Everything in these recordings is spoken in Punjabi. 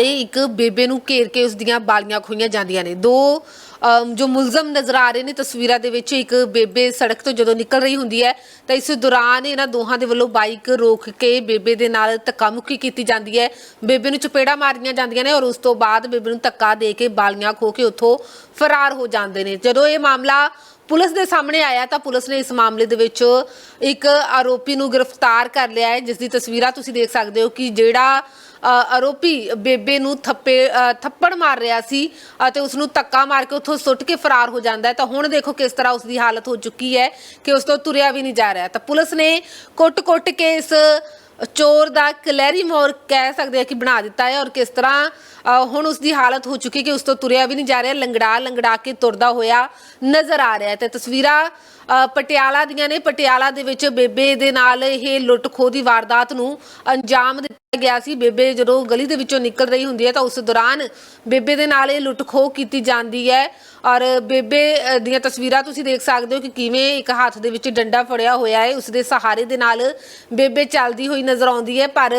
ਇਹ ਇੱਕ ਬੇਬੇ ਨੂੰ ਘੇਰ ਕੇ ਉਸ ਦੀਆਂ ਬਾਲੀਆਂ ਖੋਈਆਂ ਜਾਂਦੀਆਂ ਨੇ। ਦੋ ਜੋ ਮੁਲਜ਼ਮ ਨਜ਼ਰ ਆ ਰਹੇ ਨੇ ਤਸਵੀਰਾਂ ਦੇ ਵਿੱਚ, ਇੱਕ ਬੇਬੇ ਸੜਕ ਤੋਂ ਜਦੋਂ ਨਿਕਲ ਰਹੀ ਹੁੰਦੀ ਹੈ, ਤਾਂ ਇਸ ਦੌਰਾਨ ਇਹਨਾਂ ਦੋਹਾਂ ਦੇ ਵੱਲੋਂ ਬਾਈਕ ਰੋਕ ਕੇ ਬੇਬੇ ਦੇ ਨਾਲ ਧੱਕਾ ਕੀਤੀ ਜਾਂਦੀ ਹੈ। ਬੇਬੇ ਨੂੰ ਚਪੇੜਾ ਮਾਰੀਆਂ ਜਾਂਦੀਆਂ ਨੇ ਔਰ ਉਸ ਤੋਂ ਬਾਅਦ ਬੇਬੇ ਨੂੰ ਧੱਕਾ ਦੇ ਕੇ ਬਾਲੀਆਂ ਖੋ ਕੇ ਉੱਥੋਂ ਫਰਾਰ ਹੋ ਜਾਂਦੇ ਨੇ। ਜਦੋਂ ਇਹ ਮਾਮਲਾ ਪੁਲਿਸ ਦੇ ਸਾਹਮਣੇ ਆਇਆ, ਤਾਂ ਪੁਲਿਸ ਨੇ ਇਸ ਮਾਮਲੇ ਦੇ ਵਿੱਚ ਇੱਕ ਆਰੋਪੀ ਨੂੰ ਗ੍ਰਿਫਤਾਰ ਕਰ ਲਿਆ ਹੈ। ਜਿਸ ਦੀ ਤਸਵੀਰਾਂ ਤੁਸੀਂ ਦੇਖ ਸਕਦੇ ਹੋ ਕਿ ਜਿਹੜਾ ਆਰੋਪੀ ਬੇਬੇ ਨੂੰ ਥੱਪੇ ਥੱਪੜ ਮਾਰ ਰਿਹਾ ਸੀ ਅਤੇ ਉਸ ਨੂੰ ਧੱਕਾ ਮਾਰ ਕੇ ਉੱਥੋਂ ਸੁੱਟ ਕੇ ਫਰਾਰ ਹੋ ਜਾਂਦਾ ਹੈ। ਤਾਂ ਹੁਣ ਦੇਖੋ ਕਿਸ ਤਰ੍ਹਾਂ ਉਸ ਦੀ ਹਾਲਤ ਹੋ ਚੁੱਕੀ ਹੈ ਕਿ ਉਸ ਤੋਂ ਤੁਰਿਆ ਵੀ ਨਹੀਂ ਜਾ ਰਿਹਾ। ਤਾਂ ਪੁਲਿਸ ਨੇ ਕੁੱਟ-ਕੁੱਟ ਕੇ ਇਸ ਚੋਰ ਦਾ ਕਲੈਰੀ ਮੋਰ ਕਹਿ ਸਕਦੇ ਆ ਕਿ ਬਣਾ ਦਿੱਤਾ ਹੈ ਔਰ ਕਿਸ ਤਰ੍ਹਾਂ ਹੁਣ ਉਸ ਦੀ ਹਾਲਤ ਹੋ ਚੁੱਕੀ ਕਿ ਉਸ ਤੋਂ ਤੁਰਿਆ ਵੀ ਨਹੀਂ ਜਾ ਰਿਹਾ, ਲੰਗੜਾ ਲੰਗੜਾ ਕੇ ਤੁਰਦਾ ਹੋਇਆ ਨਜ਼ਰ ਆ ਰਿਹਾ ਹੈ। ਤੇ ਤਸਵੀਰਾਂ ਪਟਿਆਲਾ ਦੀਆਂ ਨੇ। ਪਟਿਆਲਾ ਦੇ ਵਿੱਚ ਬੇਬੇ ਦੇ ਨਾਲ ਇਹ ਲੁੱਟ ਖੋਹ ਦੀ ਵਾਰਦਾਤ ਨੂੰ ਅੰਜਾਮ ਦਿੱਤਾ ਗਿਆ ਸੀ। ਬੇਬੇ ਜਦੋਂ ਗਲੀ ਦੇ ਵਿੱਚੋਂ ਨਿਕਲ ਰਹੀ ਹੁੰਦੀ ਹੈ ਤਾਂ ਉਸ ਦੌਰਾਨ ਬੇਬੇ ਦੇ ਨਾਲ ਇਹ ਲੁੱਟ ਖੋਹ ਕੀਤੀ ਜਾਂਦੀ ਹੈ। ਔਰ ਬੇਬੇ ਦੀਆਂ ਤਸਵੀਰਾਂ ਤੁਸੀਂ ਦੇਖ ਸਕਦੇ ਹੋ ਕਿ ਕਿਵੇਂ ਇੱਕ ਹੱਥ ਦੇ ਵਿੱਚ ਡੰਡਾ ਫੜਿਆ ਹੋਇਆ ਹੈ। ਉਸ ਦੇ ਸਹਾਰੇ ਦੇ ਨਾਲ ਬੇਬੇ ਚੱਲਦੀ ਹੋਈ ਨਜ਼ਰ ਆਉਂਦੀ ਹੈ। ਪਰ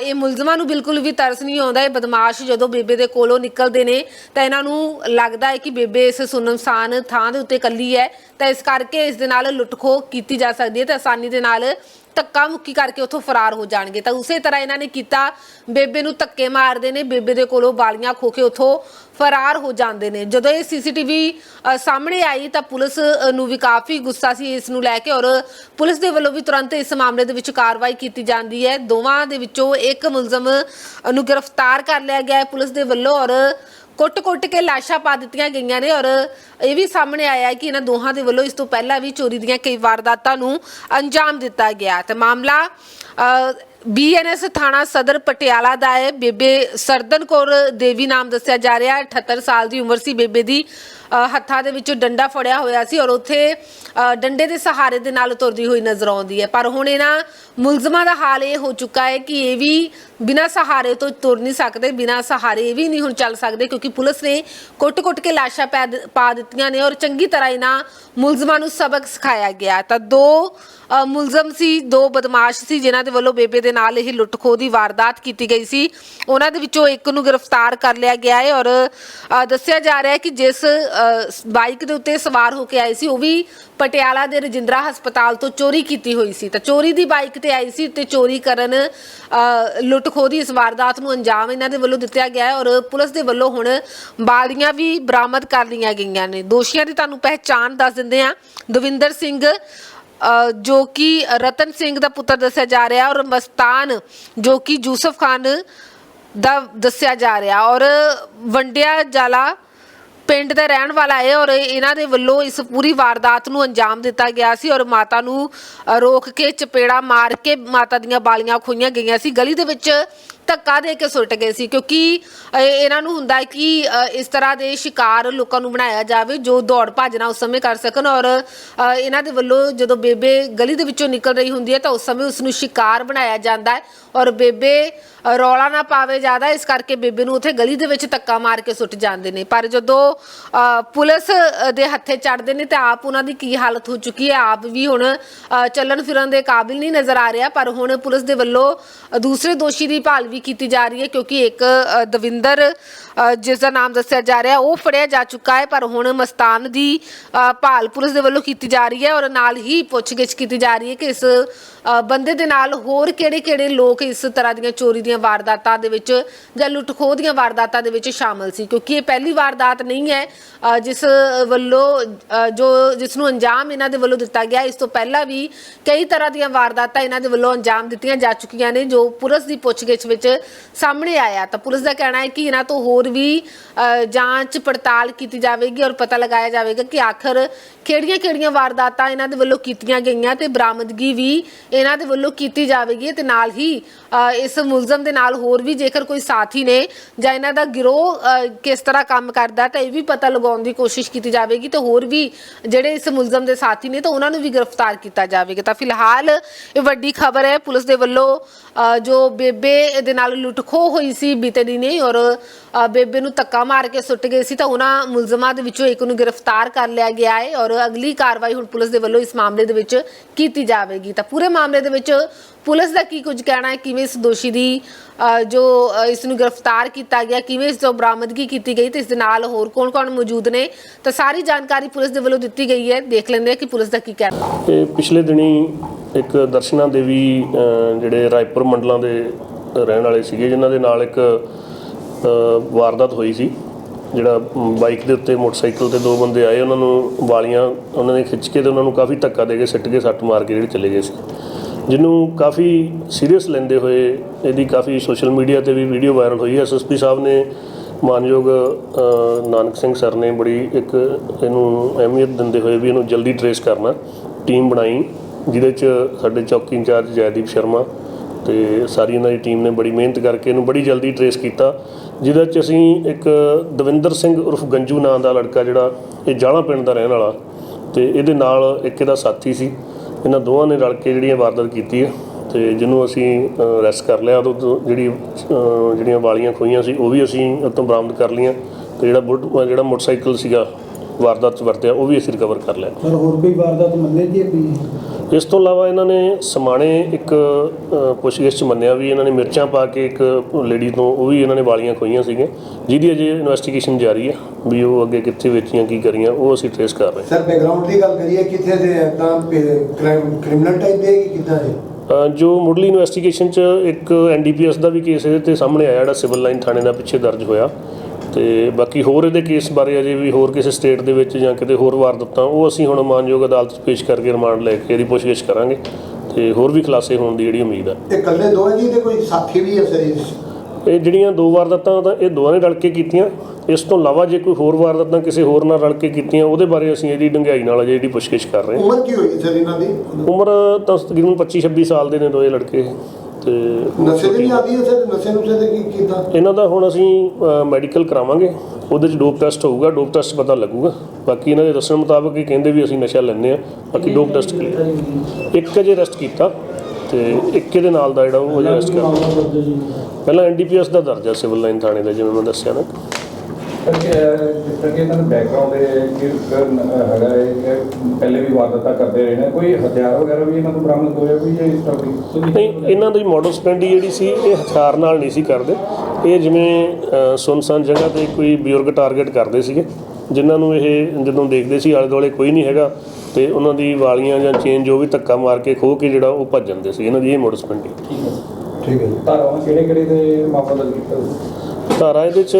ਇਹ ਮੁਲਜ਼ਮਾਂ ਨੂੰ ਬਿਲਕੁਲ ਵੀ ਤਰਸ ਨਹੀਂ ਆਉਂਦਾ, ਇਹ ਬਦਮਾਸ਼ ਜਦੋਂ ਬੇਬੇ ਦੇ ਕੋਲੋਂ ਨਿਕਲਦੇ ਨੇ, ਤਾਂ ਇਹਨਾਂ ਨੂੰ ਲੱਗਦਾ ਹੈ ਕਿ ਬੇਬੇ ਇਸ ਸੁਨਮਸਾਨ ਥਾਂ ਦੇ ਉੱਤੇ ਇਕੱਲੀ ਹੈ। ਤਾਂ ਇਸ ਕਰਕੇ ਇਸ ਦੇ ਨਾਲ ਲੁੱਟ ਖੋਹ ਕੀਤੀ ਜਾ ਸਕਦੀ ਹੈ ਤੇ ਆਸਾਨੀ ਦੇ ਨਾਲ ਧੱਕਾ ਮੁੱਕੀ ਕਰਕੇ ਉੱਥੋਂ ਫਰਾਰ ਹੋ ਜਾਣਗੇ। ਤਾਂ ਉਸੇ ਤਰ੍ਹਾਂ ਇਹਨਾਂ ਨੇ ਕੀਤਾ। ਬੇਬੇ ਨੂੰ ਧੱਕੇ ਮਾਰਦੇ ਨੇ। ਬੇਬੇ ਦੇ ਕੋਲੋਂ ਬਾਲੀਆਂ ਖੋ ਕੇ ਉੱਥੋਂ ਫਰਾਰ ਹੋ ਜਾਂਦੇ ਨੇ। ਜਦੋਂ ਇਹ ਸੀਸੀਟੀਵੀ ਸਾਹਮਣੇ ਆਈ ਤਾਂ ਪੁਲਿਸ ਨੂੰ ਵੀ ਕਾਫੀ ਗੁੱਸਾ ਸੀ ਇਸ ਨੂੰ ਲੈ ਕੇ ਔਰ ਪੁਲਿਸ ਦੇ ਵੱਲੋਂ ਵੀ ਤੁਰੰਤ ਇਸ ਮਾਮਲੇ ਦੇ ਵਿੱਚ ਕਾਰਵਾਈ ਕੀਤੀ ਜਾਂਦੀ ਹੈ। ਦੋਵਾਂ ਦੇ ਵਿੱਚੋਂ ਇੱਕ ਮੁਲਜ਼ਮ ਨੂੰ ਗ੍ਰਿਫਤਾਰ ਕਰ ਲਿਆ ਗਿਆ ਹੈ ਪੁਲਿਸ ਦੇ ਵੱਲੋਂ ਔਰ ਕੁੱਟ-ਕੁੱਟ ਕੇ ਲਾਸ਼ਾਂ ਪਾ ਦਿੱਤੀਆਂ ਗਈਆਂ ਨੇ ਔਰ ਇਹ ਵੀ ਸਾਹਮਣੇ ਆਇਆ ਹੈ ਕਿ ਇਹਨਾਂ ਦੋਹਾਂ ਦੇ ਵੱਲੋਂ ਇਸ ਤੋਂ ਪਹਿਲਾਂ ਵੀ ਚੋਰੀ ਦੀਆਂ ਕਈ ਵਾਰਦਾਤਾਂ ਨੂੰ ਅੰਜਾਮ ਦਿੱਤਾ ਗਿਆ ਤੇ ਮਾਮਲਾ ਬੀਐਨਐਸ ਥਾਣਾ ਸਦਰ ਪਟਿਆਲਾ ਦਾ ਹੈ। ਬੇਬੇ ਸਰਦਨ ਕੌਰ ਦੇਵੀ ਨਾਮ ਦੱਸਿਆ ਜਾ ਰਿਹਾ ਹੈ। 78 ਸਾਲ ਦੀ ਉਮਰ ਸੀ ਬੇਬੇ ਦੀ। ਹੱਥਾਂ ਦੇ ਵਿੱਚ ਡੰਡਾ ਫੜਿਆ ਹੋਇਆ ਸੀ ਔਰ ਉੱਥੇ ਡੰਡੇ ਦੇ ਸਹਾਰੇ ਦੇ ਨਾਲ ਤੁਰਦੀ ਹੋਈ ਨਜ਼ਰ ਆਉਂਦੀ ਹੈ। ਪਰ ਹੁਣ ਇਹਨਾਂ ਮੁਲਜ਼ਮਾਂ ਦਾ ਹਾਲ ਇਹ ਹੋ ਚੁੱਕਾ ਹੈ ਕਿ ਇਹ ਵੀ ਬਿਨਾਂ ਸਹਾਰੇ ਤੋਂ ਤੁਰ ਨਹੀਂ ਸਕਦੇ, ਬਿਨਾਂ ਸਹਾਰੇ ਇਹ ਵੀ ਨਹੀਂ ਹੁਣ ਚੱਲ ਸਕਦੇ ਕਿਉਂਕਿ ਪੁਲਿਸ ਨੇ ਕੁੱਟ-ਕੁੱਟ ਕੇ ਲਾਸ਼ਾਂ ਪੈ ਪਾ ਦਿੱਤੀਆਂ ਨੇ ਔਰ ਚੰਗੀ ਤਰ੍ਹਾਂ ਇਹਨਾਂ ਮੁਲਜ਼ਮਾਂ ਨੂੰ ਸਬਕ ਸਿਖਾਇਆ ਗਿਆ ਤਾਂ ਦੋ ਮੁਲਜ਼ਮ ਸੀ, ਦੋ ਬਦਮਾਸ਼ ਸੀ ਜਿਨ੍ਹਾਂ ਦੇ ਵੱਲੋਂ ਬੇਬੇ ਦੇ ਨਾਲ ਇਹ ਲੁੱਟ-ਖੋਹ ਦੀ ਵਾਰਦਾਤ ਕੀਤੀ ਗਈ ਸੀ। ਉਹਨਾਂ ਦੇ ਵਿੱਚੋਂ ਇੱਕ ਨੂੰ ਗ੍ਰਿਫਤਾਰ ਕਰ ਲਿਆ ਗਿਆ ਹੈ ਔਰ ਦੱਸਿਆ ਜਾ ਰਿਹਾ ਹੈ ਕਿ ਜਿਸ ਬਾਈਕ ਦੇ ਉੱਤੇ ਸਵਾਰ ਹੋ ਕੇ ਆਏ ਸੀ ਉਹ ਵੀ ਪਟਿਆਲਾ ਦੇ ਰਜਿੰਦਰਾ ਹਸਪਤਾਲ ਤੋਂ ਚੋਰੀ ਕੀਤੀ ਹੋਈ ਸੀ। ਤਾਂ ਚੋਰੀ ਦੀ ਬਾਈਕ ਤੇ ਆਈ ਸੀ ਤੇ ਚੋਰੀ ਕਰਨ ਅ, ਦੀ ਇਸ ਵਾਰਦਾਤ ਨੂੰ ਅੰਜਾਮ ਇਹਨਾਂ ਦੇ ਵੱਲੋਂ ਦਿੱਤਾ ਗਿਆ ਹੈ ਔਰ ਪੁਲਿਸ ਦੇ ਵੱਲੋਂ ਹੁਣ ਬਾਲੀਆਂ ਵੀ ਬਰਾਮਦ ਕਰ ਲਈਆਂ ਗਈਆਂ ਨੇ। ਦੋਸ਼ੀਆਂ ਦੀ ਤੁਹਾਨੂੰ ਪਹਿਚਾਣ ਦੱਸ ਦਿੰਦੇ ਆ ਦਵਿੰਦਰ ਸਿੰਘ ਜੋ ਕਿ ਰਤਨ ਸਿੰਘ ਦਾ ਪੁੱਤਰ ਦੱਸਿਆ ਜਾ ਰਿਹਾ ਔਰ ਮਸਤਾਨ ਜੋ ਕਿ ਯੂਸਫ ਖਾਨ ਦਾ ਦੱਸਿਆ ਜਾ ਰਿਹਾ ਔਰ ਵੰਡਿਆ ਜਾਲਾ ਪਿੰਡ ਦਾ ਰਹਿਣ ਵਾਲਾ ਹੈ ਔਰ ਇਹਨਾਂ ਦੇ ਵੱਲੋਂ ਇਸ ਪੂਰੀ ਵਾਰਦਾਤ ਨੂੰ ਅੰਜਾਮ ਦਿੱਤਾ ਗਿਆ ਸੀ ਔਰ ਮਾਤਾ ਨੂੰ ਰੋਕ ਕੇ ਚਪੇੜਾ ਮਾਰ ਕੇ ਮਾਤਾ ਦੀਆਂ ਬਾਲੀਆਂ ਖੋਈਆਂ ਗਈਆਂ ਸੀ। ਗਲੀ ਦੇ ਵਿੱਚ ਧੱਕਾ ਦੇ ਕੇ ਸੁੱਟ ਗਏ ਸੀ ਕਿਉਂਕਿ ਇਹਨਾਂ ਨੂੰ ਹੁੰਦਾ ਹੈ ਕਿ ਇਸ ਤਰ੍ਹਾਂ ਦੇ ਸ਼ਿਕਾਰ ਲੋਕਾਂ ਨੂੰ ਬਣਾਇਆ ਜਾਵੇ ਜੋ ਦੌੜ ਭੱਜ ਨਾ ਉਸ ਸਮੇਂ ਕਰ ਸਕਣ ਔਰ ਇਹਨਾਂ ਦੇ ਵੱਲੋਂ ਜਦੋਂ ਬੇਬੇ ਗਲੀ ਦੇ ਵਿੱਚੋਂ ਨਿਕਲ ਰਹੀ ਹੁੰਦੀ ਹੈ ਤਾਂ ਉਸ ਸਮੇਂ ਉਸ ਨੂੰ ਸ਼ਿਕਾਰ ਬਣਾਇਆ ਜਾਂਦਾ ਹੈ ਔਰ ਬੇਬੇ ਰੌਲਾ ਨਾ ਪਾਵੇ ਜ਼ਿਆਦਾ ਇਸ ਕਰਕੇ ਬੇਬੇ ਨੂੰ ਉੱਥੇ ਗਲੀ ਦੇ ਵਿੱਚ ਧੱਕਾ ਮਾਰ ਕੇ ਸੁੱਟ ਜਾਂਦੇ ਨੇ। ਪਰ ਜਦੋਂ ਅ, ਪੁਲਿਸ ਦੇ ਹੱਥੇ ਚੜਦੇ ਨੇ ਤਾਂ ਆਪ ਉਹਨਾਂ ਦੀ ਕੀ ਹਾਲਤ ਹੋ ਚੁੱਕੀ ਹੈ? ਆਪ ਵੀ ਹੁਣ ਚੱਲਣ ਫਿਰਨ ਦੇ ਕਾਬਿਲ ਨਹੀਂ ਨਜ਼ਰ ਆ ਰਿਹਾ ਪਰ ਹੁਣ ਪੁਲਿਸ ਦੇ ਵੱਲੋਂ ਦੂਸਰੇ ਦੋਸ਼ੀ ਦੀ ਭਾਲ ਵੀ ਕੀਤੀ ਜਾ ਰਹੀ ਹੈ ਕਿਉਂਕਿ ਇੱਕ ਦਵਿੰਦਰ ਅ, ਜਿਸ ਦਾ ਨਾਮ ਦੱਸਿਆ ਜਾ ਰਿਹਾ ਉਹ ਫੜਿਆ ਜਾ ਚੁੱਕਾ ਹੈ ਪਰ ਹੁਣ ਮਸਤਾਨ ਦੀ ਭਾਲ ਪੁਲਿਸ ਦੇ ਵੱਲੋਂ ਕੀਤੀ ਜਾ ਰਹੀ ਹੈ ਔਰ ਨਾਲ ਹੀ ਪੁੱਛਗਿੱਛ ਕੀਤੀ ਜਾ ਰਹੀ ਹੈ ਕਿ ਇਸ ਬੰਦੇ ਦੇ ਨਾਲ ਹੋਰ ਕਿਹੜੇ-ਕਿਹੜੇ ਲੋਕ ਇਸ ਤਰ੍ਹਾਂ ਦੀਆਂ ਚੋਰੀ ਦੀਆਂ ਵਾਰਦਾਤਾਂ ਦੇ ਵਿੱਚ ਜਾਂ ਲੁੱਟ-ਖੋਹ ਦੀਆਂ ਵਾਰਦਾਤਾਂ ਦੇ ਵਿੱਚ ਸ਼ਾਮਲ ਸੀ? ਕਿਉਂਕਿ ਇਹ ਪਹਿਲੀ ਵਾਰਦਾਤ ਨਹੀਂ ਹੈ ਅ, ਜਿਸ ਵੱਲੋਂ ਅ, ਜੋ ਜਿਸ ਨੂੰ ਅੰਜਾਮ ਇਹਨਾਂ ਦੇ ਵੱਲੋਂ ਦਿੱਤਾ ਗਿਆ ਇਸ ਤੋਂ ਪਹਿਲਾਂ ਵੀ ਕਈ ਤਰ੍ਹਾਂ ਦੀਆਂ ਵਾਰਦਾਤਾਂ ਇਹਨਾਂ ਦੇ ਵੱਲੋਂ ਅੰਜਾਮ ਦਿੱਤੀਆਂ ਜਾ ਚੁੱਕੀਆਂ ਨੇ ਜੋ ਪੁਲਿਸ ਦੀ ਪੁੱਛਗਿੱਛ ਵਿੱਚ ਸਾਹਮਣੇ ਆਇਆ। ਤਾਂ ਪੁਲਿਸ ਦਾ ਕਹਿਣਾ ਹੈ ਕਿ ਇਹਨਾਂ ਤੋਂ ਹੋਰ ਵੀ ਜਾਂਚ ਪੜਤਾਲ ਕੀਤੀ ਜਾਵੇਗੀ ਔਰ ਪਤਾ ਲਗਾਇਆ ਜਾਵੇਗਾ ਕਿ ਆਖਰ ਕਿਹੜੀਆਂ-ਕਿਹੜੀਆਂ ਵਾਰਦਾਤਾਂ ਇਹਨਾਂ ਦੇ ਵੱਲੋਂ ਕੀਤੀਆਂ ਗਈਆਂ ਤੇ ਬਰਾਮਦਗੀ ਵੀ ਇਹਨਾਂ ਦੇ ਵੱਲੋਂ ਕੀਤੀ ਜਾਵੇਗੀ ਤੇ ਨਾਲ ਹੀ ਇਸ ਮੁਲਜ਼ਮ ਦੇ ਨਾਲ ਹੋਰ ਵੀ ਜੇਕਰ ਕੋਈ ਸਾਥੀ ਨੇ ਜਾਂ ਇਹਨਾਂ ਦਾ ਗਿਰੋਹ ਕਿਸ ਤਰ੍ਹਾਂ ਕੰਮ ਕਰਦਾ ਤਾਂ ਇਹ ਵੀ ਪਤਾ ਲਗਾਉਣ ਦੀ ਕੋਸ਼ਿਸ਼ ਕੀਤੀ ਜਾਵੇਗੀ ਤੇ ਹੋਰ ਵੀ ਜਿਹੜੇ ਇਸ ਮੁਲਜ਼ਮ ਦੇ ਸਾਥੀ ਨੇ ਤਾਂ ਉਹਨਾਂ ਨੂੰ ਵੀ ਗ੍ਰਿਫਤਾਰ ਕੀਤਾ ਜਾਵੇਗਾ। ਤਾਂ ਫਿਲਹਾਲ ਇਹ ਵੱਡੀ ਖਬਰ ਹੈ। ਪੁਲਿਸ ਦੇ ਵੱਲੋਂ ਜੋ ਬੇਬੇ ਦੇ ਨਾਲ ਲੁੱਟਖੋ ਹੋਈ ਸੀ ਬੀਤੇ ਦਿਨੇ ਔਰ ਬੇਬੇ ਨੂੰ ਧੱਕਾ ਮਾਰ ਕੇ ਸੁੱਟ ਗਏ ਸੀ ਤਾਂ ਉਹਨਾਂ ਮੁਲਜ਼ਮਾਂ ਦੇ ਵਿੱਚੋਂ ਇੱਕ ਨੂੰ ਗ੍ਰਿਫਤਾਰ ਕਰ ਲਿਆ ਗਿਆ ਹੈ ਔਰ ਅਗਲੀ ਕਾਰਵਾਈ ਹੁਣ ਪੁਲਿਸ ਦੇ ਵੱਲੋਂ ਇਸ ਮਾਮਲੇ ਦੇ ਵਿੱਚ ਕੀਤੀ ਜਾਵੇਗੀ। ਤਾਂ ਪੂਰੇ ਮਾਮਲੇ ਦੇ ਵਿੱਚ ਪੁਲਿਸ ਦਾ ਕੀ ਕੁਝ ਕਹਿਣਾ ਹੈ? ਕਿਵੇਂ ਇਸ ਦੋਸ਼ੀ ਦੀ ਜੋ ਇਸ ਨੂੰ ਗ੍ਰਿਫਤਾਰ ਕੀਤਾ ਗਿਆ, ਕਿਵੇਂ ਇਸ ਤੋਂ ਬਰਾਮਦਗੀ ਕੀਤੀ ਗਈ ਤੇ ਇਸ ਦੇ ਨਾਲ ਹੋਰ ਕੌਣ-ਕੌਣ ਮੌਜੂਦ ਨੇ? ਤਾਂ ਸਾਰੀ ਜਾਣਕਾਰੀ ਪੁਲਿਸ ਦੇ ਵੱਲੋਂ ਦਿੱਤੀ ਗਈ ਹੈ। ਦੇਖ ਲੈਂਦੇ ਹਾਂ ਕਿ ਪੁਲਿਸ ਦਾ ਕੀ ਕਹਿਣਾ ਹੈ। ਪਿਛਲੇ ਦਿਨੀ ਇੱਕ ਦਰਸ਼ਨਾ ਦੇਵੀ ਜਿਹੜੇ ਰਾਏਪੁਰ ਮੰਡਲਾਂ ਦੇ ਰਹਿਣ ਵਾਲੇ ਸੀਗੇ, ਜਿਨ੍ਹਾਂ ਦੇ ਨਾਲ ਇੱਕ ਵਾਰਦਾਤ ਹੋਈ ਸੀ। ਜਿਹੜਾ ਬਾਈਕ ਦੇ ਉੱਤੇ ਮੋਟਰਸਾਈਕਲ ਤੇ ਦੋ ਬੰਦੇ ਆਏ, ਉਹਨਾਂ ਨੂੰ ਵਾਲੀਆਂ, ਉਹਨਾਂ ਨੇ ਖਿੱਚ ਕੇ ਤੇ ਉਹਨਾਂ ਨੂੰ ਕਾਫੀ ਧੱਕਾ ਦੇ ਕੇ ਸਿੱਟ ਕੇ ਸੱਟ ਮਾਰ ਕੇ ਜਿਹੜੇ ਚਲੇ ਗਏ ਸੀ। ਜਿਹਨੂੰ ਕਾਫੀ ਸੀਰੀਅਸ ਲੈਂਦੇ ਹੋਏ, ਇਹਦੀ ਕਾਫੀ ਸੋਸ਼ਲ ਮੀਡੀਆ ਤੇ ਵੀ ਵੀਡੀਓ ਵਾਇਰਲ ਹੋਈ। ਹੈ ਐਸਐਸਪੀ ਸਾਹਿਬ ਨੇ ਮਾਨਯੋਗ ਨਾਨਕ ਸਿੰਘ ਸਰ ਨੇ ਬੜੀ ਇੱਕ ਇਹਨੂੰ ਅਹਿਮੀਅਤ ਦਿੰਦੇ ਹੋਏ ਵੀ ਇਹਨੂੰ ਜਲਦੀ ਟਰੇਸ ਕਰਨਾ। ਟੀਮ ਬਣਾਈ, ਜਿਹਦੇ ਚ ਸਾਡੇ ਚੌਕੀ ਇੰਚਾਰਜ ਜੈਦੀਪ ਸ਼ਰਮਾ ਤੇ ਸਾਰੀ ਇਹਨਾਂ ਦੀ ਟੀਮ ਨੇ ਬੜੀ ਮਿਹਨਤ ਕਰਕੇ ਇਹਨੂੰ ਬੜੀ ਜਲਦੀ ਟਰੇਸ ਕੀਤਾ, ਜਿਹਦੇ ਚ ਅਸੀਂ ਇੱਕ ਦਵਿੰਦਰ ਸਿੰਘ ਉਰਫ ਗੰਜੂ ਨਾਂ ਦਾ ਲੜਕਾ ਜਿਹੜਾ ਇਹ ਜਾਲਾ ਪਿੰਡ ਦਾ ਰਹਿਣ ਵਾਲਾ ਤੇ ਇਹਦੇ ਨਾਲ ਇੱਕ ਇਹਦਾ ਸਾਥੀ ਸੀ, ਇਹਨਾਂ ਦੋਵਾਂ ਨੇ ਰਲ ਕੇ ਜਿਹੜੀਆਂ ਵਾਰਦਾਤ ਕੀਤੀ ਹੈ ਤੇ ਜਿਹਨੂੰ ਅਸੀਂ ਅਰੈਸਟ ਕਰ ਲਿਆ, ਉਦੋਂ ਜਿਹੜੀ ਜਿਹੜੀਆਂ ਵਾਲੀਆਂ ਖੋਈਆਂ ਸੀ, ਉਹ ਵੀ ਅਸੀਂ ਉਤੋਂ ਬਰਾਮਦ ਕਰ ਲਈਆਂ ਤੇ ਜਿਹੜਾ ਬੁਲਟ ਜਿਹੜਾ ਮੋਟਰਸਾਈਕਲ ਸੀਗਾ ਵਾਰਦਾਤ 'ਚ ਵਰਤਿਆ, ਉਹ ਵੀ ਅਸੀਂ ਰਿਕਵਰ ਕਰ ਲਿਆ। ਸਰ, ਹੋਰ ਕੋਈ ਵਾਰਦਾਤ ਮੰਨੇ ਦੀ ਕੋਈ ਇਸ ਤੋਂ ਇਲਾਵਾ ਇਹਨਾਂ ਨੇ ਸਮਾਣੇ ਇੱਕ ਪੁੱਛਗਿੱਛ 'ਚ ਮੰਨਿਆ ਵੀ ਇਹਨਾਂ ਨੇ ਮਿਰਚਾਂ ਪਾ ਕੇ ਇੱਕ ਲੇਡੀ ਤੋਂ ਉਹ ਵੀ ਇਹਨਾਂ ਨੇ ਵਾਲੀਆਂ ਖੋਈਆਂ ਸੀਗੀਆਂ ਜਿਹਦੀ ਅਜੇ ਇਨਵੈਸਟੀਗੇਸ਼ਨ ਜਾਰੀ ਹੈ ਵੀ ਉਹ ਅੱਗੇ ਕਿੱਥੇ ਵੇਚੀਆਂ ਕੀ ਕਰੀਆਂ ਉਹ ਅਸੀਂ ਟ੍ਰੇਸ ਕਰ ਰਹੇ ਹਾਂ। ਸਰ ਬੈਕਗ੍ਰਾਉਂਡ ਦੀ ਗੱਲ ਕਰੀਏ ਕਿੱਥੇ ਦੇ ਤਾਂ ਕ੍ਰਿਮੀਨਲ ਟਾਈਪ ਦੇ ਕਿ ਕਿੱਦਾਂ ਅ, ਜੋ ਮੁੱਢਲੀ ਇਨਵੈਸਟੀਗੇਸ਼ਨ 'ਚ ਇੱਕ ਐਨਡੀਪੀਐਸ ਦਾ ਵੀ ਕੇਸ ਇਹਦੇ ਤੇ ਸਾਹਮਣੇ ਆਇਆ ਜਿਹੜਾ ਸਿਵਲ ਲਾਈਨ ਥਾਣੇ ਦਾ ਪਿੱਛੇ ਦਰਜ ਹੋਇਆ। ਤੇ ਬਾਕੀ ਹੋਰ ਇਹਦੇ ਕੇਸ ਬਾਰੇ ਅਜੇ ਵੀ ਹੋਰ ਕਿਸੇ ਸਟੇਟ ਦੇ ਵਿੱਚ ਜਾਂ ਕਿਤੇ ਹੋਰ ਵਾਰਦਾਤਾਂ ਉਹ ਅਸੀਂ ਹੁਣ ਮਾਨਯੋਗ ਅਦਾਲਤ 'ਚ ਪੇਸ਼ ਕਰਕੇ ਰਿਮਾਂਡ ਲੈ ਕੇ ਇਹਦੀ ਪੁੱਛਗਿੱਛ ਕਰਾਂਗੇ ਤੇ ਹੋਰ ਵੀ ਖੁਲਾਸੇ ਹੋਣ ਦੀ ਜਿਹੜੀ ਉਮੀਦ ਹੈ ਇਹ ਇਕੱਲੇ ਦੋ ਹੈ ਜੀ ਤੇ ਕੋਈ ਸਾਥੀ ਵੀ ਹੈ ਸਰ ਇਸ ਇਹ ਜਿਹੜੀਆਂ ਦੋ ਵਾਰਦਾਤਾਂ ਤਾਂ ਇਹ ਦੋਵਾਂ ਨੇ ਰਲ ਕੇ ਕੀਤੀਆਂ। ਇਸ ਤੋਂ ਇਲਾਵਾ ਜੇ ਕੋਈ ਹੋਰ ਵਾਰਦਾਤਾਂ ਕਿਸੇ ਹੋਰ ਨਾਲ ਰਲ ਕੇ ਕੀਤੀਆਂ ਉਹਦੇ ਬਾਰੇ ਅਸੀਂ ਇਹਦੀ ਡੂੰਘਾਈ ਨਾਲ ਅਜੇ ਜਿਹੜੀ ਪੁੱਛਗਿੱਛ ਕਰ ਰਹੇ ਹਾਂ। ਉਮਰ ਕੀ ਹੋਈ ਸਰ ਇਹਨਾਂ ਦੀ? ਉਮਰ ਤਾਂ ਤਕਰੀਬਨ 25 26 ਸਾਲ ਦੇ ਨੇ ਦੋਏ ਲੜਕੇ। ਤੇ ਨਸ਼ੇ ਦੀ ਨਹੀਂ ਆਦੀ ਹੈ ਸਰ ਨਸ਼ੇ ਨੁਸ਼ੇ ਦੇ ਕੀ ਕਿੱਦਾਂ ਇਹਨਾਂ ਦਾ ਹੁਣ ਅਸੀਂ ਮੈਡੀਕਲ ਕਰਾਵਾਂਗੇ। ਉਹਦੇ ਚ ਡੋਪ ਟੈਸਟ ਹੋਊਗਾ ਡੋਪ ਟੈਸਟ ਪਤਾ ਲੱਗੂਗਾ। ਬਾਕੀ ਇਹਨਾਂ ਦੇ ਦੱਸਣ ਮੁਤਾਬਕ ਇਹ ਕਹਿੰਦੇ ਵੀ ਅਸੀਂ ਨਸ਼ਾ ਲੈਂਦੇ ਆ ਬਾਕੀ ਡੋਪ ਟੈਸਟ ਕਲੀਅਰ ਇੱਕ ਅਜੇ ਅਰੈਸਟ ਕੀਤਾ ਤੇ ਇੱਕ ਇਹਦੇ ਨਾਲ ਦਾ ਜਿਹੜਾ ਉਹ ਅਜੇ ਅਰੈਸਟ ਕਰ ਪਹਿਲਾਂ ਐਨਡੀਪੀਐਸ ਦਾ ਦਰਜਾ ਸਿਵਲ ਲਾਈਨ ਥਾਣੇ ਦਾ ਜਿਵੇਂ ਮੈਂ ਦੱਸਿਆ ਨਾ। ਜਿਸ ਤਰ੍ਹਾਂ ਕਿ ਇਹਨਾਂ ਦਾ ਬੈਕਗ੍ਰਾਉਂਡ ਹੈ ਕਿ ਹੈਗਾ ਹੈ ਕਿ ਪਹਿਲੇ ਵੀ ਵਾਰਦਾਤਾਂ ਕਰਦੇ ਰਹੇ ਨੇ। ਕੋਈ ਹਥਿਆਰ ਵਗੈਰਾ ਵੀ ਇਹਨਾਂ ਤੋਂ ਬਰਾਮਦ ਹੋਇਆ ਕੋਈ ਇਸ ਤਰ੍ਹਾਂ ਦੀ ਨਹੀਂ ਇਹਨਾਂ ਦੀ ਮਾਡਲ ਸਪੈਂਡੀ ਜਿਹੜੀ ਸੀ ਇਹ ਹਥਿਆਰ ਨਾਲ ਨਹੀਂ ਸੀ ਕਰਦੇ। ਇਹ ਜਿਵੇਂ ਸੁੰਨਸਾਨ ਜਗ੍ਹਾ ਤੇ ਕੋਈ ਬਜ਼ੁਰਗ ਟਾਰਗੇਟ ਕਰਦੇ ਸੀਗੇ ਜਿਨ੍ਹਾਂ ਨੂੰ ਇਹ ਜਦੋਂ ਦੇਖਦੇ ਸੀ ਆਲੇ ਦੁਆਲੇ ਕੋਈ ਨਹੀਂ ਹੈਗਾ ਤੇ ਉਹਨਾਂ ਦੀ ਵਾਲੀਆਂ ਜਾਂ ਚੇਨ ਜੋ ਵੀ ਧੱਕਾ ਮਾਰ ਕੇ ਖੋਹ ਕੇ ਜਿਹੜਾ ਉਹ ਭੱਜ ਜਾਂਦੇ ਸੀ। ਇਹਨਾਂ ਦੀ ਇਹ ਮਾਡਲ ਸਪੈਂਡੀ ਠੀਕ ਹੈ। ਜੀ। ਧਾਰਾਵਾਂ ਕਿਹੜੇ ਕਿਹੜੇ ਦੇ ਕੀਤਾ ਸੀ? ਧਾਰਾ ਇਹਦੇ ਚ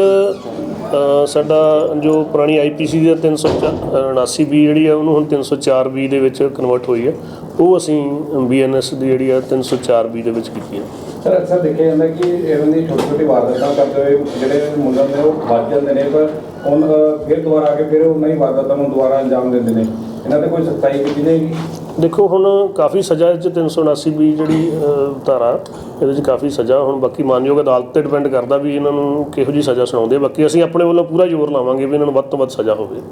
ਸਾਡਾ ਜੋ ਪੁਰਾਣੀ ਆਈਪੀਸੀ ਦੀ 379 ਬੀ ਜਿਹੜੀ ਆ, ਉਹਨੂੰ ਹੁਣ 304 ਬੀ ਦੇ ਵਿੱਚ ਕਨਵਰਟ ਹੋਈ ਹੈ ਉਹ ਅਸੀਂ ਬੀਐਨਐਸ ਦੀ ਜਿਹੜੀ ਆ 304 ਬੀ ਦੇ ਵਿੱਚ ਕੀਤੀ ਹੈ ਸਰ ਅਕਸਰ ਦੇਖਿਆ ਜਾਂਦਾ ਕਿ ਇਹਨਾਂ ਦੀ ਛੋਟੀ ਛੋਟੀ ਵਾਰਦਾਤਾਂ ਕਰਦੇ ਹੋਏ ਜਿਹੜੇ ਮੁੰਡੇ ਨੇ ਉਹ ਵੱਜ ਜਾਂਦੇ ਨੇ, ਪਰ ਹੁਣ ਫਿਰ ਦੁਬਾਰਾ ਆ ਕੇ ਫਿਰ ਉਹਨਾਂ ਹੀ ਵਾਰਦਾਤਾਂ ਨੂੰ ਦੁਬਾਰਾ ਅੰਜਾਮ ਦਿੰਦੇ ਨੇ। ਇਹਨਾਂ ਤੇ ਕੋਈ ਸਖਤਾਈ ਕੀਤੀ ਜਾਏਗੀ ਦੇਖੋ ਹੁਣ ਕਾਫੀ ਸਜ਼ਾ ਇਹ 'ਚ 379 ਵੀ ਜਿਹੜੀ ਅ, ਧਾਰਾ ਇਹਦੇ 'ਚ ਕਾਫੀ ਸਜ਼ਾ ਹੁਣ ਬਾਕੀ ਮਾਨਯੋਗ ਅਦਾਲਤ ਤੇ ਡਿਪੈਂਡ ਕਰਦਾ ਵੀ ਇਹਨਾਂ ਨੂੰ ਕਿਹੋ ਜੀ ਸਜ਼ਾ ਸੁਣਾਉਂਦੇ ਆ। ਬਾਕੀ ਅਸੀਂ ਆਪਣੇ ਵੱਲੋਂ ਪੂਰਾ ਜ਼ੋਰ ਲਾਵਾਂਗੇ ਵੀ ਇਹਨਾਂ ਨੂੰ ਵੱਧ ਤੋਂ ਵੱਧ ਸਜ਼ਾ ਹੋਵੇ